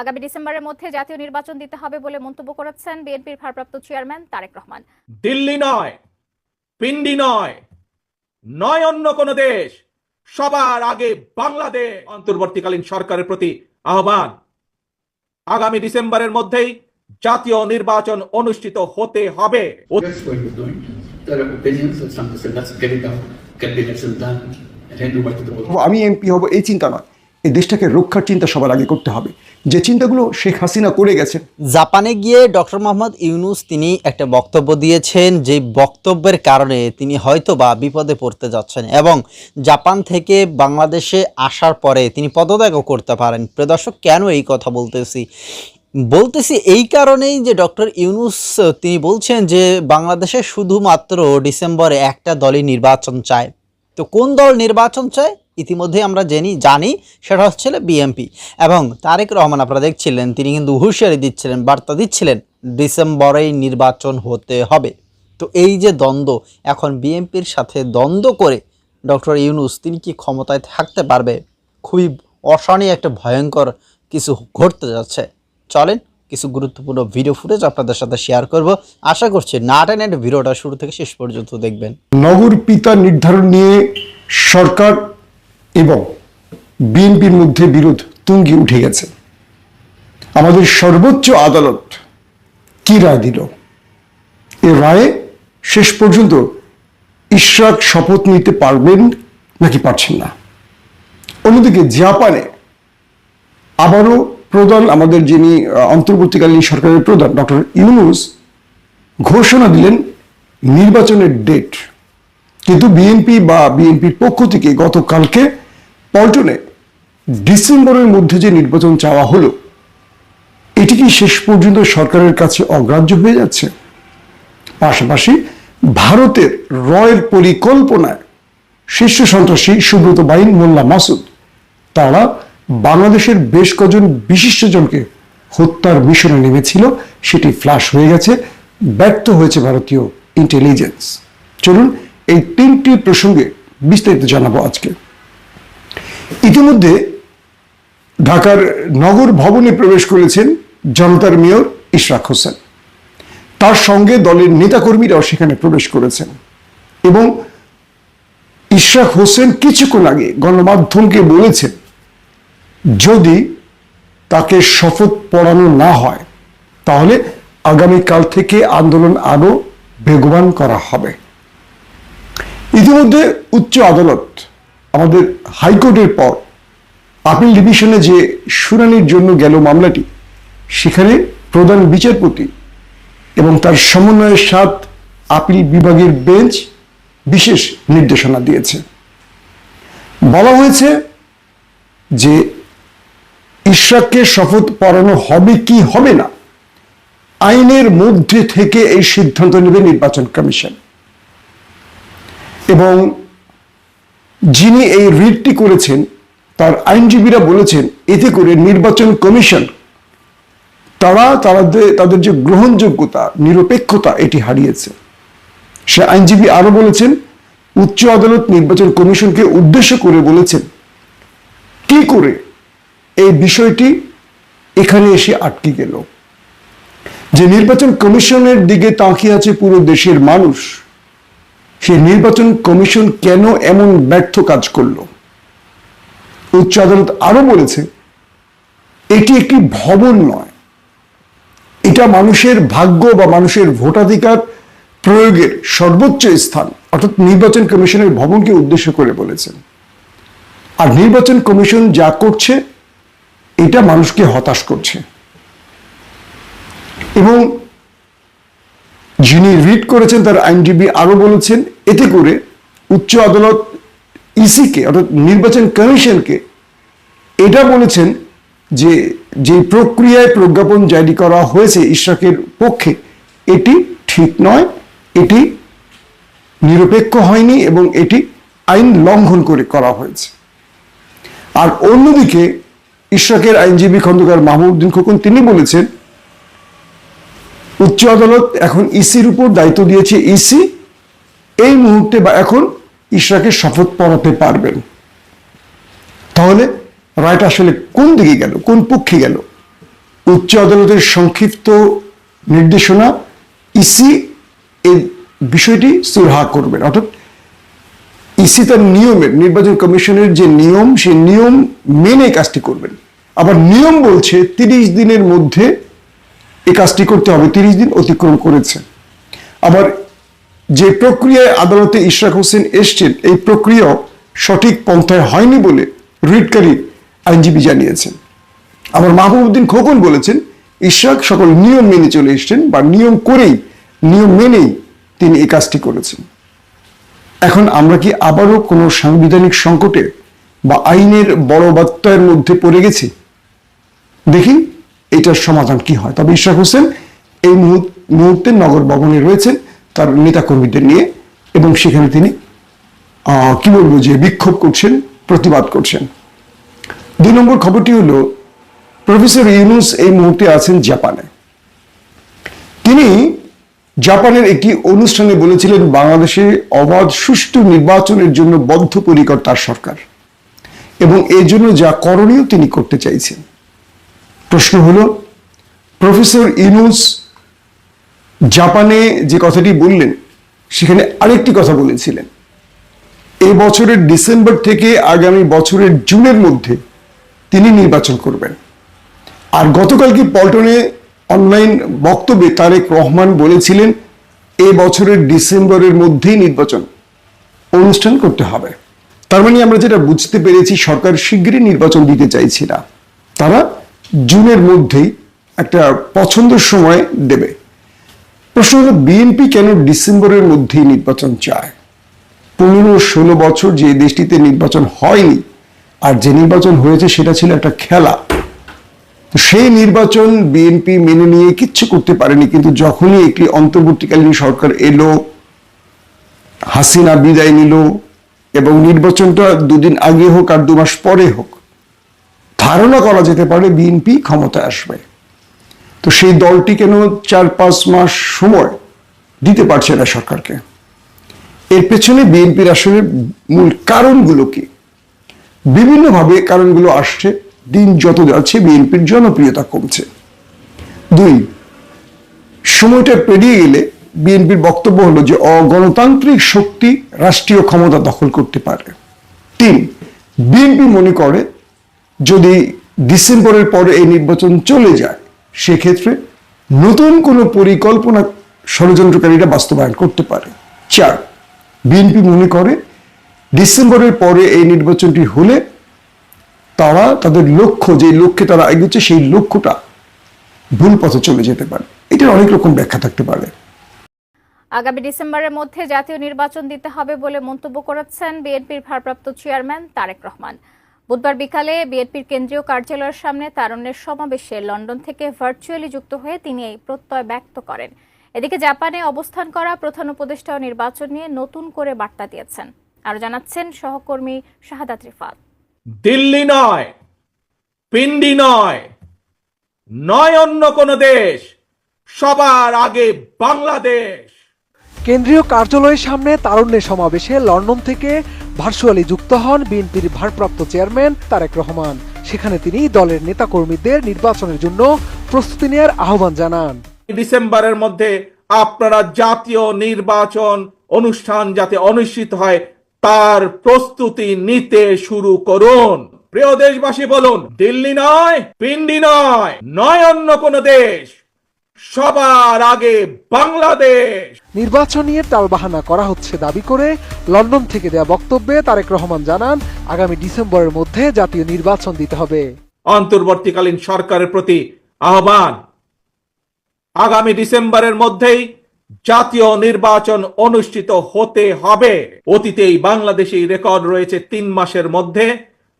আগামী ডিসেম্বরের মধ্যে জাতীয় নির্বাচন দিতে হবে বলে মন্তব্য করেছেন বিএনপির ভারপ্রাপ্ত চেয়ারম্যান তারেক রহমান। দিল্লি নয় পিন্ডি নয় নয় অন্য কোন দেশ সবার আগে বাংলাদেশ অন্তর্বর্তীকালীন সরকারের প্রতি আহ্বান। আগামী ডিসেম্বরের মধ্যেই জাতীয় নির্বাচন অনুষ্ঠিত হতে হবে. আমি এমপি হব এই চিন্তা নয়। এই দেশটাকে রক্ষার চিন্তা সবার আগে করতে হবে। যে চিন্তাগুলো শেখ হাসিনা করে গেছেন। জাপানে গিয়ে ডক্টর মোহাম্মদ ইউনুস তিনি একটা বক্তব্য দিয়েছেন যে বক্তব্যের কারণে তিনি হয়তো বা বিপদে পড়তে যাচ্ছেন এবং জাপান থেকে বাংলাদেশে আসার পরে তিনি পদত্যাগও করতে পারেন। প্রদর্শক কেন এই কথা বলতেছি? বলতেছি এই কারণেই যে ডক্টর ইউনুস, তিনি বলছেন যে বাংলাদেশে শুধুমাত্র ডিসেম্বরে একটা দলই নির্বাচন চায়। তো কোন দল নির্বাচন চায়? ইতিমধ্যে আমরা জেনি, জানি, সেটা হচ্ছে বিএমপি এবং তারেক রহমান আপনারা দেখছিলেন, তিনি কিন্তু হুঁশিয়ারি দিচ্ছিলেন, বার্তা দিচ্ছিলেন, ডিসেম্বরেই নির্বাচন হতে হবে। তো এই যে দ্বন্দ্ব, এখন বিএমপির সাথে দ্বন্দ্ব করে ডক্টর ইউনুস, তিনি কি ক্ষমতায় থাকতে পারবে? খুবই অশানি একটা ভয়ঙ্কর কিছু ঘটতে যাচ্ছে। চলেন কিছু গুরুত্বপূর্ণ ভিডিও ফুটেজ আপনাদের সাথে শেয়ার করব। আশা করছি না টেনে ভিডিওটা শুরু থেকে শেষ পর্যন্ত দেখবেন। নগর পিতা নির্ধারণ নিয়ে সরকার এবং বিএনপির মধ্যে বিরোধ তুঙ্গি উঠে গেছে। আমাদের সর্বোচ্চ আদালত কি রায় দিল? এ রায়ে শেষ পর্যন্ত ইশরাক শপথ নিতে পারবেন নাকি পারছেন না? অন্যদিকে জাপানে আবারও প্রধান আমাদের যিনি অন্তর্বর্তীকালীন সরকারের প্রধান, ডক্টর ইউনুস ঘোষণা দিলেন নির্বাচনের ডেট। কিন্তু বিএনপি বা বিএনপির পক্ষ থেকে গতকালকে পল্টনে ডিসেম্বরের মধ্যে যে নির্বাচন চাওয়া হলো, এটি কি শেষ পর্যন্ত সরকারের কাছে অগ্রাহ্য হয়ে যাচ্ছে? পাশাপাশি ভারতের রয়ের পরিকল্পনায় শীর্ষ সন্ত্রাসী সুব্রত বাইন, মোল্লা মাসুদ, তারা বাংলাদেশের বেশ কজন বিশিষ্টজনকে হত্যার মিশনে নেমেছিল, সেটি ফ্লাশ হয়ে গেছে, ব্যর্থ হয়েছে ভারতীয় ইন্টেলিজেন্স চলুন এই তিনটি প্রসঙ্গে বিস্তারিত জানাব আজকে। ইতিমধ্যে ঢাকার নগর ভবনে প্রবেশ করেছেন জনতার মেয়র ইশরাক হোসেন। তার সঙ্গে দলের নেতাকর্মীরাও সেখানে প্রবেশ করেছেন এবং ইশরাক হোসেন কিছুক্ষণ আগে গণমাধ্যমকে বলেছেন, যদি তাকে শপথ পড়ানো না হয়, তাহলে আগামীকাল থেকে আন্দোলন আরও বেগবান করা হবে। ইতিমধ্যে উচ্চ আদালত আমাদের হাইকোর্টের পর আপিল ডিভিশনে যে শুনানির জন্য গেল মামলাটি, সেখানে প্রধান বিচারপতি এবং তার সমন্বয়ের সাত আপিল বিভাগের বেঞ্চ বিশেষ নির্দেশনা দিয়েছে। বলা হয়েছে যে ইশরাককে শপথ পড়ানো হবে কি হবে না, আইনের মধ্যে থেকে এই সিদ্ধান্ত নেবে নির্বাচন কমিশন। এবং যিনি এই রিটটি করেছেন, তার আইনজীবীরা বলেছেন, এতে করে নির্বাচন কমিশন, তারা তাদের তাদের যে গ্রহণযোগ্যতা, নিরপেক্ষতা, এটি হারিয়েছে। সে আইনজীবী আরও বলেছেন, উচ্চ আদালত নির্বাচন কমিশনকে উদ্দেশ্য করে বলেছেন, কি করে এই বিষয়টি এখানে এসে আটকে গেল? যে নির্বাচন কমিশনের দিকে তাকিয়ে আছে পুরো দেশের মানুষ সেই নির্বাচন কমিশন কেন এমন ব্যর্থ কাজ করল? উচ্চ আদালত আরও বলেছে, এটি একটি ভবন নয়। এটা মানুষের ভাগ্য বা মানুষের ভোটাধিকার প্রয়োগের সর্বোচ্চ স্থান, অর্থাৎ নির্বাচন কমিশনের ভবনকে উদ্দেশ্য করে বলেছেন আর নির্বাচন কমিশন যা করছে, এটা মানুষকে হতাশ করছে। এবং যিনি রিট করেছেন, তার আইনজীবী আরও বলেছেন এতে করে উচ্চ আদালত ইসিকে অর্থাৎ নির্বাচন কমিশনকে এটা বলেছেন যে যে প্রক্রিয়ায় প্রজ্ঞাপন জারি করা হয়েছে ইশরাকের পক্ষে, এটি ঠিক নয়, এটি নিরপেক্ষ হয়নি এবং এটি আইন লঙ্ঘন করে করা হয়েছে। আর অন্যদিকে ইশরাকের আইনজীবী খন্দকার মাহমুদ্দিন খোকন, তিনি বলেছেন, উচ্চ আদালত এখন ইসির উপর দায়িত্ব দিয়েছে ইসি এই মুহূর্তে বা এখন ইশরাকে শপথ পড়াতে পারবেন। তাহলে রায়টা আসলে কোন দিকে গেল, কোন পক্ষে গেল? উচ্চ আদালতের সংক্ষিপ্ত নির্দেশনা ইসি এই বিষয়টি সুরহা করবেন। অর্থাৎ ইসি তার নিয়মের, নির্বাচন কমিশনের যে নিয়ম, সেই নিয়ম মেনে কাজটি করবেন। আবার নিয়ম বলছে তিরিশ দিনের মধ্যে এই কাজটি করতে হবে, তিরিশ দিন অতিক্রম করেছে। আবার যে প্রক্রিয়ায় আদালতে ইশরাক হোসেন এসছেন, এই প্রক্রিয়া সঠিক পন্থায় হয়নি বলে রিটকারী আইনজীবী জানিয়েছেন। আবার মাহবুবুদ্দিন খোকন বলেছেন, ইশরাক সকল নিয়ম মেনে চলে এসছেন বা নিয়ম করেই, নিয়ম মেনেই তিনি এই কাজটি করেছেন। এখন আমরা কি আবারও কোনো সাংবিধানিক সংকটে বা আইনের বড় বাত্যয়ের মধ্যে পড়ে গেছি? দেখি, এটার সমাধান কি হয়। তবে ইশরাক হোসেন এই মুহূর্তে নগর ভবনে রয়েছেন। তার নেতাকর্মীদের নিয়ে এবং সেখানে তিনি কি বলব যে বিক্ষোভ করছেন, প্রতিবাদ করছেন। দুই নম্বর খবরটি হলো, প্রফেসর ইউনুস এই মুহূর্তে আছেন জাপানে। তিনি জাপানের একটি অনুষ্ঠানে বলেছিলেন, বাংলাদেশে অবাধ সুষ্ঠু নির্বাচনের জন্য বদ্ধপরিকর তার সরকার এবং এর জন্য যা করণীয় তিনি করতে চাইছেন। প্রশ্ন হলো, প্রফেসর ইউনুস জাপানে যে কথাটি বললেন, সেখানে আরেকটি কথা বলেছিলেন। এই বছরের ডিসেম্বর থেকে আগামী বছরের জুনের মধ্যে তিনি নির্বাচন করবেন। আর গতকালকে পল্টনে অনলাইন বক্তব্যে তারেক রহমান বলেছিলেন এ বছরের ডিসেম্বরের মধ্যেই নির্বাচন অনুষ্ঠান করতে হবে। তার মানে আমরা যেটা বুঝতে পেরেছি, সরকার শীঘ্রই নির্বাচন দিতে চাইছি না। তারা জুনের মধ্যেই একটা পছন্দের সময় দেবে। প্রশ্ন হলো বিএনপি কেন ডিসেম্বরের মধ্যেই নির্বাচন চায়? পনেরো ষোলো বছর যে দেশটিতে নির্বাচন হয়নি, আর যে নির্বাচন হয়েছে সেটা ছিল একটা খেলা। তো সেই নির্বাচন বিএনপি মেনে নিয়ে কিচ্ছু করতে পারেনি, কিন্তু যখনই একটি অন্তর্বর্তীকালীন সরকার এলো, হাসিনা বিদায় নিল, এবং নির্বাচনটা দুদিন আগে হোক আর দু মাস পরে হোক, ধারণা করা যেতে পারে বিএনপি ক্ষমতায় আসবে। তো সেই দলটি কেন চার পাঁচ মাস সময় দিতে পারছে না সরকারকে? এর পেছনে বিএনপির আসলে মূল কারণগুলো কি? বিভিন্নভাবে কারণগুলো আসছে, দিন যত যাচ্ছে বিএনপির জনপ্রিয়তা কমছে। দুই, সময়টা পেরিয়ে গেলে বিএনপির বক্তব্য হলো যে অগণতান্ত্রিক শক্তি রাষ্ট্রীয় ক্ষমতা দখল করতে পারে। তিন, বিএনপি মনে করে যদি ডিসেম্বরের পরে এই নির্বাচন চলে যায় সেক্ষেত্রে নতুন কোনো পরিকল্পনা ষড়যন্ত্রকারীরা বাস্তবায়ন করতে পারে। চার, বিএনপি মনে করে ডিসেম্বরের পরে এই নির্বাচনটি হলে তারা তাদের লক্ষ্য যে লক্ষ্যে তারা এগোচ্ছে, সেই লক্ষ্যটা ভুল পথে চলে যেতে পারে। এটার অনেক রকম ব্যাখ্যা থাকতে পারে। আগামী ডিসেম্বরের মধ্যে জাতীয় নির্বাচন দিতে হবে বলে মন্তব্য করেছেন বিএনপির ভারপ্রাপ্ত চেয়ারম্যান তারেক রহমান। বুধবার বিকালে বিএনপির কেন্দ্রীয় কার্যালয়ের সামনে তারুণ্যের সমাবেশে লন্ডন থেকে ভার্চুয়ালি যুক্ত হয়ে তিনি এই প্রত্যয় ব্যক্ত করেন। এদিকে জাপানে অবস্থান করা প্রধান উপদেষ্টা নির্বাচন নিয়ে নতুন করে বার্তা দিয়েছেন। আরও জানাচ্ছেন সহকর্মী শাহাদাত রিফাত। দিল্লি নয় পিন্ডি নয় নয় অন্য কোন দেশ সবার আগে বাংলাদেশ। কেন্দ্রীয় কার্যালয়ের সামনে তারুণ্যের সমাবেশে লন্ডন থেকে ভার্চুয়ালি যুক্ত হন বিএনপির ভারপ্রাপ্ত চেয়ারম্যান তারেক রহমান। সেখানে তিনি দলের নেতাকর্মীদের নির্বাচনের জন্য প্রস্তুতি নেওয়ার আহ্বান জানান। ডিসেম্বরের মধ্যে আপনারা জাতীয় নির্বাচন অনুষ্ঠান যাতে অনুষ্ঠিত হয়, তার প্রস্তুতি নিতে শুরু করুন। প্রিয় দেশবাসী, বলুন, দিল্লি নয়, পিন্ডি নয় নয় অন্য কোন দেশ। সবার আগে বাংলাদেশ। নির্বাচন নিয়ে টালবাহানা করা হচ্ছে দাবি করে লন্ডন থেকে দেয়া বক্তব্যে তারেক রহমান জানান আগামী ডিসেম্বরের মধ্যে জাতীয় নির্বাচন দিতে হবে। অন্তর্বর্তীকালীন সরকারের প্রতি আহ্বান। আগামী ডিসেম্বরের মধ্যেই জাতীয় নির্বাচন অনুষ্ঠিত হতে হবে। অতীতেই বাংলাদেশেই রেকর্ড রয়েছে তিন মাসের মধ্যে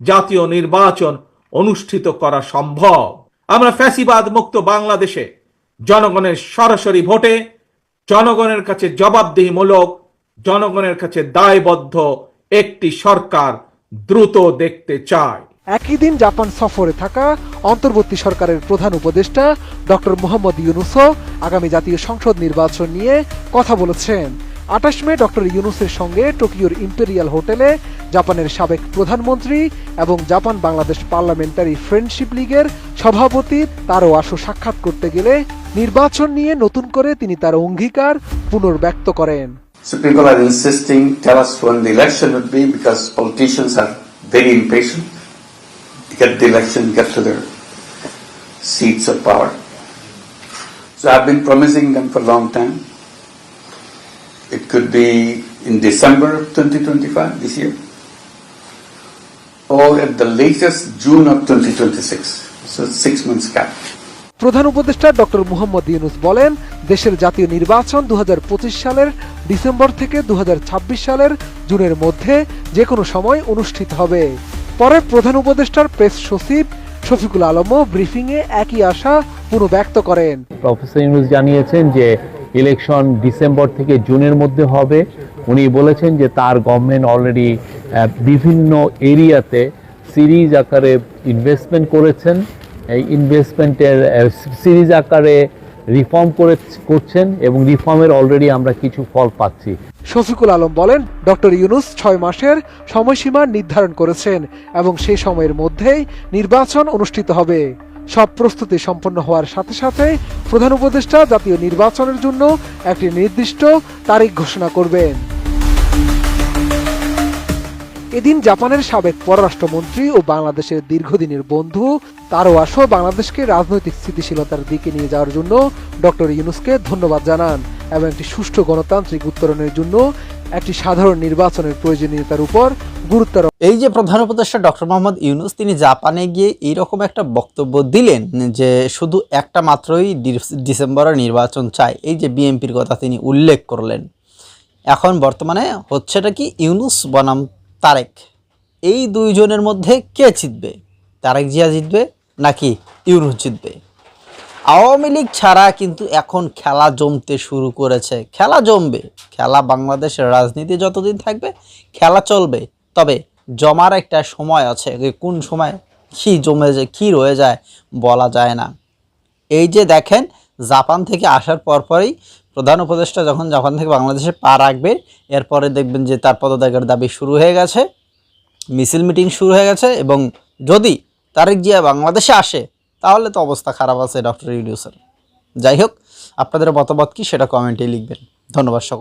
জাতীয় নির্বাচন অনুষ্ঠিত করা সম্ভব। আমরা ফ্যাসিবাদ মুক্ত বাংলাদেশে জনগণের সরাসরি ভোটে, জনগণের কাছে জবাবদিহিমূলক, জনগণের কাছে দায়বদ্ধ একটি সরকার দ্রুত দেখতে চায়। একই দিন জাপান সফরে থাকা অন্তর্বর্তী সরকারের প্রধান উপদেষ্টা ডক্টর মোহাম্মদ ইউনুসও আগামী জাতীয় সংসদ নির্বাচন নিয়ে কথা বলেছেন। আঠাশ মে ডক্টর ইউনুসের সঙ্গে টোকিওর ইম্পেরিয়াল হোটেলে জাপানের সাবেক প্রধানমন্ত্রী এবং জাপান বাংলাদেশ পার্লামেন্টারি ফ্রেন্ডশিপ লীগের সভাপতি তারও আসো সাক্ষাৎ করতে গেলে নির্বাচন নিয়ে নতুন করে তিনি তার অঙ্গীকার পুনর্ব্যক্ত করেন So people are insisting, tell us when the election would be because politicians are very impatient. Get the election, get to their seats of power. So I've been promising them for a long time. It could be in December of 2025, this year, or at the latest June of 2026. So six months gap. প্রধান উপদেষ্টা doctor Muhammad Yunus বলেন দেশের জাতীয় নির্বাচন দু সালের December থেকে দু সালের জুনের মধ্যে যে কোনো সময় অনুষ্ঠিত হবে পরে প্রধান উপদেষ্টার প্রেস সচিব শফিকুল আলমও ব্রিফিংয়ে একই আশা পুনঃব্যক্ত করেন প্রফেসর ইউনুস জানিয়েছেন যে ইলেকশন ডিসেম্বর থেকে জুনের মধ্যে হবে। উনি বলেছেন যে তার গভর্নমেন্ট অলরেডি বিভিন্ন এরিয়াতে সিরিজ আকারে ইনভেস্টমেন্ট করেছেন। এই ইনভেস্টমেন্টের সিরিজ আকারে রিফর্ম করে করছেন এবং রিফর্মের অলরেডি আমরা কিছু ফল পাচ্ছি। শফিকুল আলম বলেন, ডক্টর ইউনুস ছয় মাসের সময়সীমা নির্ধারণ করেছেন এবং সেই সময়ের মধ্যেই নির্বাচন অনুষ্ঠিত হবে। সব প্রস্তুতি সম্পন্ন হওয়ার সাথে সাথে প্রধান উপদেষ্টা জাতীয় নির্বাচনের জন্য একটি নির্দিষ্ট তারিখ ঘোষণা করবেন। এদিন জাপানের সাবেক পররাষ্ট্রমন্ত্রী ও বাংলাদেশের দীর্ঘদিনের বন্ধু তারও আসো বাংলাদেশকে রাজনৈতিক স্থিতিশীলতার দিকে নিয়ে যাওয়ার জন্য ডক্টর ইউনুসকে ধন্যবাদ জানান এবং একটি সুষ্ঠু গণতান্ত্রিক উত্তরণের জন্য একটি সাধারণ নির্বাচনের প্রয়োজনীয়তার উপর গুরুত্ব এই যে প্রধান উপদেষ্টা ডক্টর মোহাম্মদ ইউনুস, তিনি জাপানে গিয়ে এইরকম একটা বক্তব্য দিলেন যে শুধু একটা মাত্রই ডিস- ডিসেম্বরে নির্বাচন চাই। এই যে বিএনপির কথা তিনি উল্লেখ করলেন। এখন বর্তমানে হচ্ছেটা কি ইউনুস বনাম তারেক। এই দুইজনের মধ্যে কে জিতবে? তারেক জিয়া জিতবে নাকি ইউনুস জিতবে? আওয়ামী লীগ ছাড়া কিন্তু এখন খেলা জমতে শুরু করেছে। খেলা জমবে। খেলা বাংলাদেশের রাজনীতি যতদিন থাকবে, খেলা চলবে। তবে জমার একটা সময় আছে যে কোন সময় কী জমে যায়, কী রয়ে যায় বলা যায় না। এই যে দেখেন, জাপান থেকে আসার পরপরই প্রধান উপদেষ্টা যখন জাপান থেকে বাংলাদেশে পা রাখবে, এরপরে দেখবেন যে তার পদত্যাগের দাবি শুরু হয়ে গেছে, মিছিল মিটিং শুরু হয়ে গেছে এবং যদি তারেক জিয়া বাংলাদেশে আসে তাহলে তো অবস্থা খারাপ আছে ডক্টর ইউনিউসের। যাই হোক, আপনাদের মতামত কি সেটা কমেন্টে লিখবেন। ধন্যবাদ সকল